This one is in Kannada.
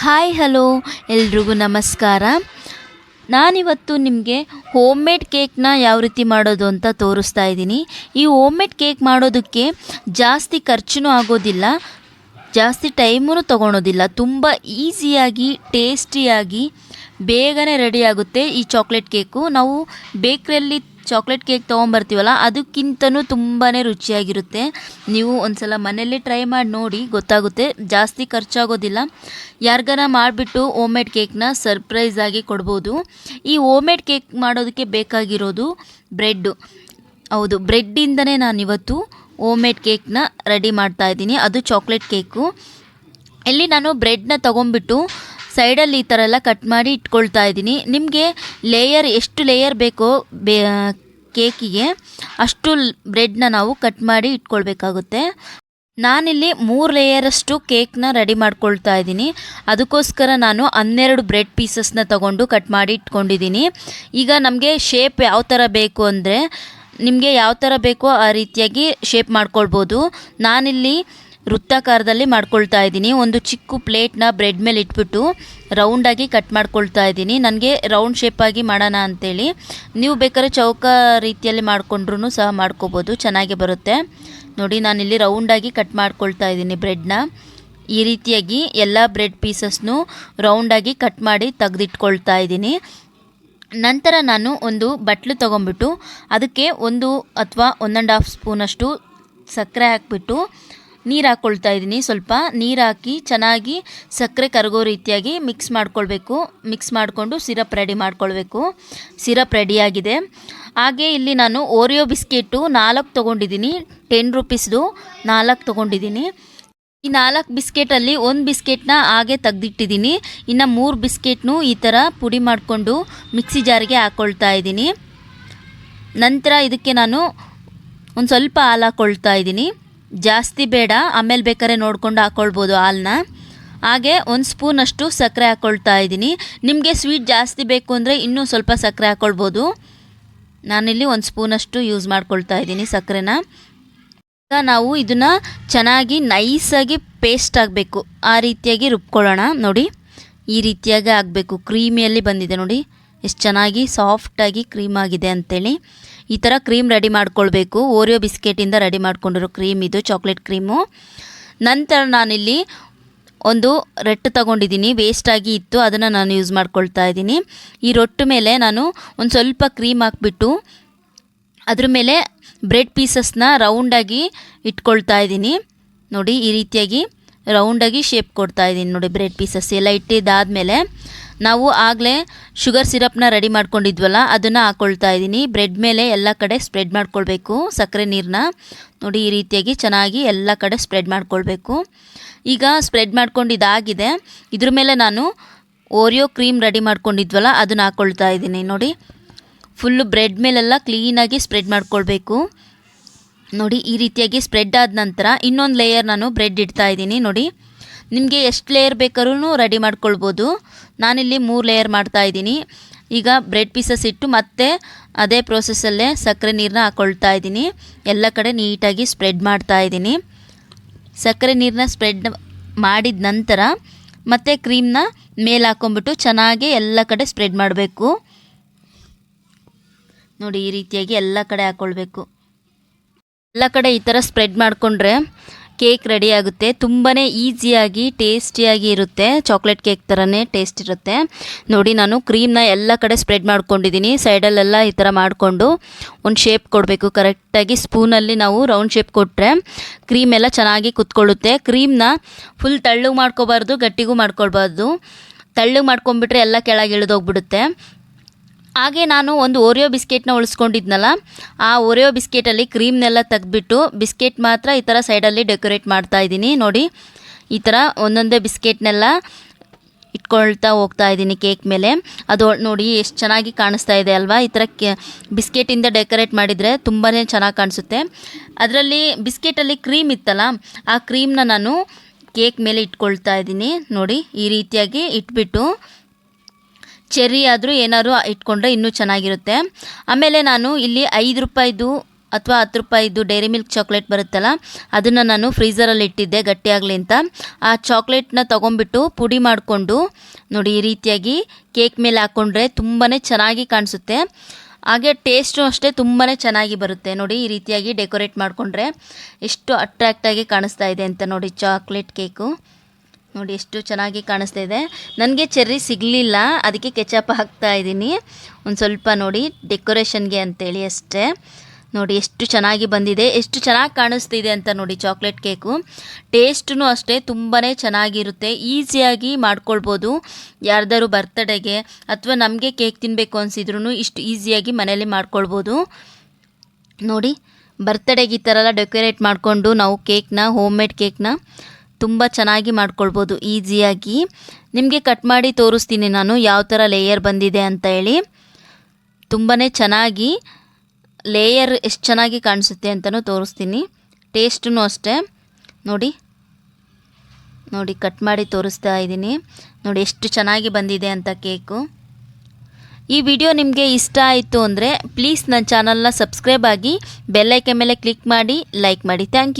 ಹಾಯ್, ಹಲೋ, ಎಲ್ರಿಗೂ ನಮಸ್ಕಾರ. ನಾನಿವತ್ತು ನಿಮಗೆ ಹೋಮ್ ಮೇಡ್ ಕೇಕ್ನ ಯಾವ ರೀತಿ ಮಾಡೋದು ಅಂತ ತೋರಿಸ್ತಾ ಇದ್ದೀನಿ. ಈ ಹೋಮ್ ಮೇಡ್ ಕೇಕ್ ಮಾಡೋದಕ್ಕೆ ಜಾಸ್ತಿ ಖರ್ಚೂ ಆಗೋದಿಲ್ಲ, ಜಾಸ್ತಿ ಟೈಮೂ ತೊಗೊಳೋದಿಲ್ಲ. ತುಂಬ ಈಸಿಯಾಗಿ, ಟೇಸ್ಟಿಯಾಗಿ, ಬೇಗನೆ ರೆಡಿ ಆಗುತ್ತೆ ಈ ಚಾಕ್ಲೇಟ್ ಕೇಕು. ನಾವು ಬೇಕ್ರಿಯಲ್ಲಿ ಚಾಕ್ಲೇಟ್ ಕೇಕ್ ತೊಗೊಂಬರ್ತೀವಲ್ಲ, ಅದಕ್ಕಿಂತನೂ ತುಂಬಾ ರುಚಿಯಾಗಿರುತ್ತೆ. ನೀವು ಒಂದ್ಸಲ ಮನೆಯಲ್ಲೇ ಟ್ರೈ ಮಾಡಿ ನೋಡಿ, ಗೊತ್ತಾಗುತ್ತೆ. ಜಾಸ್ತಿ ಖರ್ಚಾಗೋದಿಲ್ಲ. ಯಾರಿಗಾರ ಮಾಡಿಬಿಟ್ಟು ಹೋಮ್ ಮೇಡ್ ಕೇಕ್ನ ಸರ್ಪ್ರೈಸ್ ಆಗಿ ಕೊಡ್ಬೋದು. ಈ ಓಮೇಡ್ ಮೇಡ್ ಕೇಕ್ ಮಾಡೋದಕ್ಕೆ ಬೇಕಾಗಿರೋದು ಬ್ರೆಡ್ಡು. ಹೌದು, ಬ್ರೆಡ್ಡಿಂದನೇ ನಾನಿವತ್ತು ಹೋಮ್ ಮೇಡ್ ಕೇಕ್ನ ರೆಡಿ ಮಾಡ್ತಾ ಇದ್ದೀನಿ. ಅದು ಚಾಕ್ಲೇಟ್ ಕೇಕು. ಇಲ್ಲಿ ನಾನು ಬ್ರೆಡ್ನ ತೊಗೊಂಬಿಟ್ಟು ಸೈಡಲ್ಲಿ ಈ ಥರ ಎಲ್ಲ ಕಟ್ ಮಾಡಿ ಇಟ್ಕೊಳ್ತಾ ಇದ್ದೀನಿ. ನಿಮಗೆ ಲೇಯರ್ ಎಷ್ಟು ಲೇಯರ್ ಬೇಕೋ ಬೇ ಕೇಕಿಗೆ ಅಷ್ಟು ಬ್ರೆಡ್ನ ನಾವು ಕಟ್ ಮಾಡಿ ಇಟ್ಕೊಳ್ಬೇಕಾಗುತ್ತೆ. ನಾನಿಲ್ಲಿ ಮೂರು ಲೇಯರಷ್ಟು ಕೇಕ್ನ ರೆಡಿ ಮಾಡ್ಕೊಳ್ತಾ ಇದ್ದೀನಿ. ಅದಕ್ಕೋಸ್ಕರ ನಾನು ಹನ್ನೆರಡು ಬ್ರೆಡ್ ಪೀಸಸ್ನ ತಗೊಂಡು ಕಟ್ ಮಾಡಿ ಇಟ್ಕೊಂಡಿದ್ದೀನಿ. ಈಗ ನಮಗೆ ಶೇಪ್ ಯಾವ ಥರ ಬೇಕು ಅಂದರೆ ನಿಮಗೆ ಯಾವ ಥರ ಬೇಕೋ ಆ ರೀತಿಯಾಗಿ ಶೇಪ್ ಮಾಡ್ಕೊಳ್ಬೋದು. ನಾನಿಲ್ಲಿ ವೃತ್ತಾಕಾರದಲ್ಲಿ ಮಾಡ್ಕೊಳ್ತಾ ಇದ್ದೀನಿ. ಒಂದು ಚಿಕ್ಕ ಪ್ಲೇಟ್ನ ಬ್ರೆಡ್ ಮೇಲೆ ಇಟ್ಬಿಟ್ಟು ರೌಂಡಾಗಿ ಕಟ್ ಮಾಡ್ಕೊಳ್ತಾ ಇದ್ದೀನಿ. ನನಗೆ ರೌಂಡ್ ಶೇಪಾಗಿ ಮಾಡೋಣ ಅಂತೇಳಿ. ನೀವು ಬೇಕಾದ್ರೆ ಚೌಕ ರೀತಿಯಲ್ಲಿ ಮಾಡಿಕೊಂಡ್ರೂ ಸಹ ಮಾಡ್ಕೋಬೋದು. ಚೆನ್ನಾಗಿ ಬರುತ್ತೆ. ನೋಡಿ, ನಾನಿಲ್ಲಿ ರೌಂಡಾಗಿ ಕಟ್ ಮಾಡ್ಕೊಳ್ತಾ ಇದ್ದೀನಿ ಬ್ರೆಡ್ನ. ಈ ರೀತಿಯಾಗಿ ಎಲ್ಲ ಬ್ರೆಡ್ ಪೀಸಸ್ನು ರೌಂಡಾಗಿ ಕಟ್ ಮಾಡಿ ತೆಗೆದಿಟ್ಕೊಳ್ತಾ ಇದ್ದೀನಿ. ನಂತರ ನಾನು ಒಂದು ಬಟ್ಲು ತೊಗೊಂಬಿಟ್ಟು ಅದಕ್ಕೆ ಒಂದು ಅಥವಾ ಒನ್ ಆ್ಯಂಡ್ ಹಾಫ್ ಸ್ಪೂನಷ್ಟು ಸಕ್ಕರೆ ಹಾಕ್ಬಿಟ್ಟು ನೀರು ಹಾಕ್ಕೊಳ್ತಾ ಇದ್ದೀನಿ ಸ್ವಲ್ಪ ನೀರು ಹಾಕಿ ಚೆನ್ನಾಗಿ ಸಕ್ಕರೆ ಕರಗೋ ರೀತಿಯಾಗಿ ಮಿಕ್ಸ್ ಮಾಡ್ಕೊಳ್ಬೇಕು. ಮಿಕ್ಸ್ ಮಾಡಿಕೊಂಡು ಸಿರಪ್ ರೆಡಿ ಮಾಡ್ಕೊಳ್ಬೇಕು. ಸಿರಪ್ ರೆಡಿಯಾಗಿದೆ ಹಾಗೆ ಇಲ್ಲಿ ನಾನು ಓರಿಯೋ ಬಿಸ್ಕೆಟು ನಾಲ್ಕು ತೊಗೊಂಡಿದ್ದೀನಿ ಟೆನ್ ರುಪೀಸ್ದು ನಾಲ್ಕು ತೊಗೊಂಡಿದ್ದೀನಿ ಈ ನಾಲ್ಕು ಬಿಸ್ಕೆಟಲ್ಲಿ ಒಂದು ಬಿಸ್ಕೆಟ್ನ ಹಾಗೆ ತೆಗ್ದಿಟ್ಟಿದ್ದೀನಿ ಇನ್ನು ಮೂರು ಬಿಸ್ಕೆಟ್ನು ಈ ಥರ ಪುಡಿ ಮಾಡಿಕೊಂಡು ಮಿಕ್ಸಿ ಜಾರಿಗೆ ಹಾಕ್ಕೊಳ್ತಾ ಇದ್ದೀನಿ ನಂತರ ಇದಕ್ಕೆ ನಾನು ಒಂದು ಸ್ವಲ್ಪ ಹಾಲು ಹಾಕ್ಕೊಳ್ತಾ ಇದ್ದೀನಿ ಜಾಸ್ತಿ ಬೇಡ, ಆಮೇಲೆ ಬೇಕಾದ್ರೆ ನೋಡ್ಕೊಂಡು ಹಾಕ್ಕೊಳ್ಬೋದು ಹಾಲನ್ನ ಹಾಗೆ ಒಂದು ಸ್ಪೂನಷ್ಟು ಸಕ್ಕರೆ ಹಾಕ್ಕೊಳ್ತಾ ಇದ್ದೀನಿ. ನಿಮಗೆ ಸ್ವೀಟ್ ಜಾಸ್ತಿ ಬೇಕು ಅಂದರೆ ಇನ್ನೂ ಸ್ವಲ್ಪ ಸಕ್ಕರೆ ಹಾಕ್ಕೊಳ್ಬೋದು ನಾನಿಲ್ಲಿ ಒಂದು ಸ್ಪೂನಷ್ಟು ಯೂಸ್ ಮಾಡ್ಕೊಳ್ತಾ ಇದ್ದೀನಿ ಸಕ್ಕರೆನ. ಈಗ ನಾವು ಇದನ್ನು ಚೆನ್ನಾಗಿ ನೈಸಾಗಿ ಪೇಸ್ಟ್ ಆಗಬೇಕು. ಆ ರೀತಿಯಾಗಿ ರುಬ್ಕೊಳ್ಳೋಣ, ನೋಡಿ. ಈ ರೀತಿಯಾಗಿ ಆಗಬೇಕು. ಕ್ರೀಮಿಯಲ್ಲಿ ಬಂದಿದೆ ನೋಡಿ. ಎಷ್ಟು ಚೆನ್ನಾಗಿ ಸಾಫ್ಟಾಗಿ ಕ್ರೀಮ್ ಆಗಿದೆ ಅಂತೇಳಿ. ಈ ಥರ ಕ್ರೀಮ್ ರೆಡಿ ಮಾಡ್ಕೊಳ್ಬೇಕು. ಓರಿಯೋ ಬಿಸ್ಕೆಟಿಂದ ರೆಡಿ ಮಾಡ್ಕೊಂಡಿರೋ ಕ್ರೀಮ್ ಇದು ಚಾಕ್ಲೇಟ್ ಕ್ರೀಮು ನಂತರ ನಾನಿಲ್ಲಿ ಒಂದು ರೊಟ್ಟು ತಗೊಂಡಿದ್ದೀನಿ. ವೇಸ್ಟಾಗಿ ಇತ್ತು, ಅದನ್ನು ನಾನು ಯೂಸ್ ಮಾಡ್ಕೊಳ್ತಾ ಇದ್ದೀನಿ. ಈ ರೊಟ್ಟು ಮೇಲೆ ನಾನು ಒಂದು ಸ್ವಲ್ಪ ಕ್ರೀಮ್ ಹಾಕ್ಬಿಟ್ಟು ಅದ್ರ ಮೇಲೆ ಬ್ರೆಡ್ ಪೀಸಸ್ನ ರೌಂಡಾಗಿ ಇಟ್ಕೊಳ್ತಾ ಇದ್ದೀನಿ. ನೋಡಿ, ಈ ರೀತಿಯಾಗಿ ರೌಂಡಾಗಿ ಶೇಪ್ ಕೊಡ್ತಾ ಇದ್ದೀನಿ. ನೋಡಿ ಬ್ರೆಡ್ ಪೀಸಸ್ ಎಲ್ಲ ಇಟ್ಟಿದ್ದಾದಮೇಲೆ ನಾವು ಆಗಲೇ ಶುಗರ್ ಸಿರಪ್ನ ರೆಡಿ ಮಾಡ್ಕೊಂಡಿದ್ವಲ್ಲ, ಅದನ್ನು ಹಾಕ್ಕೊಳ್ತಾ ಇದ್ದೀನಿ. ಬ್ರೆಡ್ ಮೇಲೆ ಎಲ್ಲ ಕಡೆ ಸ್ಪ್ರೆಡ್ ಮಾಡ್ಕೊಳ್ಬೇಕು, ಸಕ್ಕರೆ ನೀರನ್ನ ನೋಡಿ, ಈ ರೀತಿಯಾಗಿ ಚೆನ್ನಾಗಿ ಎಲ್ಲ ಕಡೆ ಸ್ಪ್ರೆಡ್ ಮಾಡ್ಕೊಳ್ಬೇಕು. ಈಗ ಸ್ಪ್ರೆಡ್ ಮಾಡ್ಕೊಂಡಿದ್ದಾಗಿದೆ ಇದ್ರ ಮೇಲೆ ನಾನು ಓರಿಯೋ ಕ್ರೀಮ್ ರೆಡಿ ಮಾಡ್ಕೊಂಡಿದ್ವಲ್ಲ, ಅದನ್ನು ಹಾಕ್ಕೊಳ್ತಾ ಇದ್ದೀನಿ. ನೋಡಿ, ಫುಲ್ಲು ಬ್ರೆಡ್ ಮೇಲೆಲ್ಲ ಕ್ಲೀನಾಗಿ ಸ್ಪ್ರೆಡ್ ಮಾಡ್ಕೊಳ್ಬೇಕು. ನೋಡಿ, ಈ ರೀತಿಯಾಗಿ ಸ್ಪ್ರೆಡ್ ಆದ ನಂತರ ಇನ್ನೊಂದು ಲೇಯರ್ ನಾನು ಬ್ರೆಡ್ ಇಡ್ತಾ ಇದ್ದೀನಿ. ನೋಡಿ ನಿಮಗೆ ಎಷ್ಟು ಲೇಯರ್ ಬೇಕಾದ್ರೂ ರೆಡಿ ಮಾಡ್ಕೊಳ್ಬೋದು. ನಾನಿಲ್ಲಿ ಮೂರು ಲೇಯರ್ ಮಾಡ್ತಾ ಇದ್ದೀನಿ. ಈಗ ಬ್ರೆಡ್ ಪೀಸಸ್ ಇಟ್ಟು ಮತ್ತೆ ಅದೇ ಪ್ರೋಸೆಸ್ಸಲ್ಲೇ ಸಕ್ಕರೆ ನೀರನ್ನ ಹಾಕ್ಕೊಳ್ತಾ ಇದ್ದೀನಿ. ಎಲ್ಲ ಕಡೆ ನೀಟಾಗಿ ಸ್ಪ್ರೆಡ್ ಮಾಡ್ತಾ ಇದ್ದೀನಿ. ಸಕ್ಕರೆ ನೀರನ್ನ ಸ್ಪ್ರೆಡ್ ಮಾಡಿದ ನಂತರ ಮತ್ತೆ ಕ್ರೀಮ್ನ ಮೇಲೆ ಹಾಕ್ಕೊಂಬಿಟ್ಟು ಚೆನ್ನಾಗಿ ಎಲ್ಲ ಕಡೆ ಸ್ಪ್ರೆಡ್ ಮಾಡಬೇಕು. ನೋಡಿ ಈ ರೀತಿಯಾಗಿ ಎಲ್ಲ ಕಡೆ ಹಾಕ್ಕೊಳ್ಬೇಕು ಎಲ್ಲ ಕಡೆ ಈ ಥರ ಸ್ಪ್ರೆಡ್ ಮಾಡಿಕೊಂಡ್ರೆ ಕೇಕ್ ರೆಡಿ ಆಗುತ್ತೆ. ತುಂಬಾ ಈಸಿಯಾಗಿ, ಟೇಸ್ಟಿಯಾಗಿ ಇರುತ್ತೆ. ಚಾಕ್ಲೇಟ್ ಕೇಕ್ ಥರನೇ ಟೇಸ್ಟ್ ಇರುತ್ತೆ. ನೋಡಿ, ನಾನು ಕ್ರೀಮ್ನ ಎಲ್ಲ ಕಡೆ ಸ್ಪ್ರೆಡ್ ಮಾಡ್ಕೊಂಡಿದ್ದೀನಿ. ಸೈಡಲ್ಲೆಲ್ಲ ಈ ಥರ ಮಾಡಿಕೊಂಡು ಒಂದು ಶೇಪ್ ಕೊಡಬೇಕು. ಕರೆಕ್ಟಾಗಿ ಸ್ಪೂನಲ್ಲಿ ನಾವು ರೌಂಡ್ ಶೇಪ್ ಕೊಟ್ಟರೆ ಕ್ರೀಮ್ ಎಲ್ಲ ಚೆನ್ನಾಗಿ ಕುತ್ಕೊಳ್ಳುತ್ತೆ. ಕ್ರೀಮ್ನ ಫುಲ್ ತಳ್ಳಗೆ ಮಾಡ್ಕೋಬಾರ್ದು, ಗಟ್ಟಿಗೂ ಮಾಡ್ಕೊಳ್ಬಾರ್ದು. ತಳ್ಳಗೆ ಮಾಡ್ಕೊಂಬಿಟ್ರೆ ಎಲ್ಲ ಕೆಳಗೆ ಇಳಿದೋಗ್ಬಿಡುತ್ತೆ. ಹಾಗೆ ನಾನು ಒಂದು ಓರಿಯೋ ಬಿಸ್ಕೆಟ್ನ ಉಳಿಸ್ಕೊಂಡಿದ್ನಲ್ಲ, ಆ ಓರಿಯೋ ಬಿಸ್ಕೆಟಲ್ಲಿ ಕ್ರೀಮ್ನೆಲ್ಲ ತೆಗೆದ್ಬಿಟ್ಟು ಬಿಸ್ಕೆಟ್ ಮಾತ್ರ ಈ ಥರ ಸೈಡಲ್ಲಿ ಡೆಕೋರೇಟ್ ಮಾಡ್ತಾ ಇದ್ದೀನಿ. ನೋಡಿ, ಈ ಥರ ಒಂದೊಂದೇ ಬಿಸ್ಕೆಟ್ನೆಲ್ಲ ಇಟ್ಕೊಳ್ತಾ ಹೋಗ್ತಾ ಇದ್ದೀನಿ ಕೇಕ್ ಮೇಲೆ. ಅದು ನೋಡಿ ಎಷ್ಟು ಚೆನ್ನಾಗಿ ಕಾಣಿಸ್ತಾ ಇದೆ ಅಲ್ವಾ? ಈ ಥರ ಕೆ, ಬಿಸ್ಕೆಟಿಂದ ಡೆಕೋರೇಟ್ ಮಾಡಿದರೆ ತುಂಬಾ ಚೆನ್ನಾಗಿ ಕಾಣಿಸುತ್ತೆ. ಅದರಲ್ಲಿ ಬಿಸ್ಕೆಟಲ್ಲಿ ಕ್ರೀಮ್ ಇತ್ತಲ್ಲ, ಆ ಕ್ರೀಮ್ನ ನಾನು ಕೇಕ್ ಮೇಲೆ ಇಟ್ಕೊಳ್ತಾ ಇದ್ದೀನಿ. ನೋಡಿ, ಈ ರೀತಿಯಾಗಿ ಇಟ್ಬಿಟ್ಟು ಚೆರ್ರಿ ಆದರೂ ಏನಾದ್ರು ಇಟ್ಕೊಂಡ್ರೆ ಇನ್ನೂ ಚೆನ್ನಾಗಿರುತ್ತೆ. ಆಮೇಲೆ ನಾನು ಇಲ್ಲಿ ಐದು ರೂಪಾಯಿದು ಅಥವಾ ಹತ್ತು ರೂಪಾಯಿದು ಡೈರಿ ಮಿಲ್ಕ್ ಚಾಕ್ಲೇಟ್ ಬರುತ್ತಲ್ಲ, ಅದನ್ನು ನಾನು ಫ್ರೀಝರಲ್ಲಿ ಇಟ್ಟಿದ್ದೆ ಗಟ್ಟಿಯಾಗಲಿ ಅಂತ. ಆ ಚಾಕ್ಲೇಟ್ನ ತೊಗೊಂಬಿಟ್ಟು ಪುಡಿ ಮಾಡಿಕೊಂಡು ನೋಡಿ ಈ ರೀತಿಯಾಗಿ ಕೇಕ್ ಮೇಲೆ ಹಾಕ್ಕೊಂಡ್ರೆ ತುಂಬಾ ಚೆನ್ನಾಗಿ ಕಾಣಿಸುತ್ತೆ. ಹಾಗೆ ಟೇಸ್ಟು ಅಷ್ಟೇ ತುಂಬಾ ಚೆನ್ನಾಗಿ ಬರುತ್ತೆ. ನೋಡಿ ಈ ರೀತಿಯಾಗಿ ಡೆಕೋರೇಟ್ ಮಾಡಿಕೊಂಡ್ರೆ ಎಷ್ಟು ಅಟ್ರ್ಯಾಕ್ಟಾಗಿ ಕಾಣಿಸ್ತಾ ಇದೆ ಅಂತ ನೋಡಿ ಚಾಕ್ಲೇಟ್ ಕೇಕು. ನೋಡಿ ಎಷ್ಟು ಚೆನ್ನಾಗಿ ಕಾಣಿಸ್ತಾ ಇದೆ. ನನಗೆ ಚೆರ್ರಿ ಸಿಗಲಿಲ್ಲ, ಅದಕ್ಕೆ ಕೆಚಪ್ ಹಾಕ್ತಾ ಇದ್ದೀನಿ. ಒಂದು ಸ್ವಲ್ಪ ನೋಡಿ ಡೆಕೋರೇಷನ್ಗೆ ಅಂತೇಳಿ ಅಷ್ಟೇ. ನೋಡಿ ಎಷ್ಟು ಚೆನ್ನಾಗಿ ಬಂದಿದೆ, ಎಷ್ಟು ಚೆನ್ನಾಗಿ ಕಾಣಿಸ್ತಿದೆ ಅಂತ ನೋಡಿ ಚಾಕ್ಲೇಟ್ ಕೇಕು ಟೇಸ್ಟೂ ಅಷ್ಟೇ ತುಂಬಾ ಚೆನ್ನಾಗಿರುತ್ತೆ ಈಸಿಯಾಗಿ ಮಾಡ್ಕೊಳ್ಬೋದು. ಯಾರ್ದಾದ್ರು ಬರ್ತಡೆಗೆ ಅಥವಾ ನಮಗೆ ಕೇಕ್ ತಿನ್ನಬೇಕು ಅನಿಸಿದ್ರು ಇಷ್ಟು ಈಸಿಯಾಗಿ ಮನೇಲಿ ಮಾಡ್ಕೊಳ್ಬೋದು. ನೋಡಿ ಬರ್ತಡೆಗೆ ಈ ಥರ ಎಲ್ಲ ಡೆಕೋರೇಟ್ ಮಾಡಿಕೊಂಡು ನಾವು ಕೇಕ್ನ ಹೋಮ್ ಮೇಡ್ ಕೇಕ್ನ ತುಂಬ ಚೆನ್ನಾಗಿ ಮಾಡ್ಕೊಳ್ಬೋದು, ಈಸಿಯಾಗಿ. ನಿಮಗೆ ಕಟ್ ಮಾಡಿ ತೋರಿಸ್ತೀನಿ ನಾನು ಯಾವ ಥರ ಲೇಯರ್ ಬಂದಿದೆ ಅಂತ ಹೇಳಿ. ತುಂಬಾ ಚೆನ್ನಾಗಿ ಲೇಯರ್ ಎಷ್ಟು ಚೆನ್ನಾಗಿ ಕಾಣಿಸುತ್ತೆ ಅಂತಲೂ ತೋರಿಸ್ತೀನಿ. ಟೇಸ್ಟೂ ಅಷ್ಟೇ. ನೋಡಿ. ನೋಡಿ, ಕಟ್ ಮಾಡಿ ತೋರಿಸ್ತಾ ಇದ್ದೀನಿ. ನೋಡಿ, ಎಷ್ಟು ಚೆನ್ನಾಗಿ ಬಂದಿದೆ ಅಂತ ಕೇಕು. ಈ ವಿಡಿಯೋ ನಿಮಗೆ ಇಷ್ಟ ಆಯಿತು ಅಂದರೆ ಪ್ಲೀಸ್ ನನ್ನ ಚಾನಲ್ನ ಸಬ್ಸ್ಕ್ರೈಬ್ ಆಗಿ ಬೆಲ್ಲೈಕೆ ಮೇಲೆ ಕ್ಲಿಕ್ ಮಾಡಿ ಲೈಕ್ ಮಾಡಿ. Thank you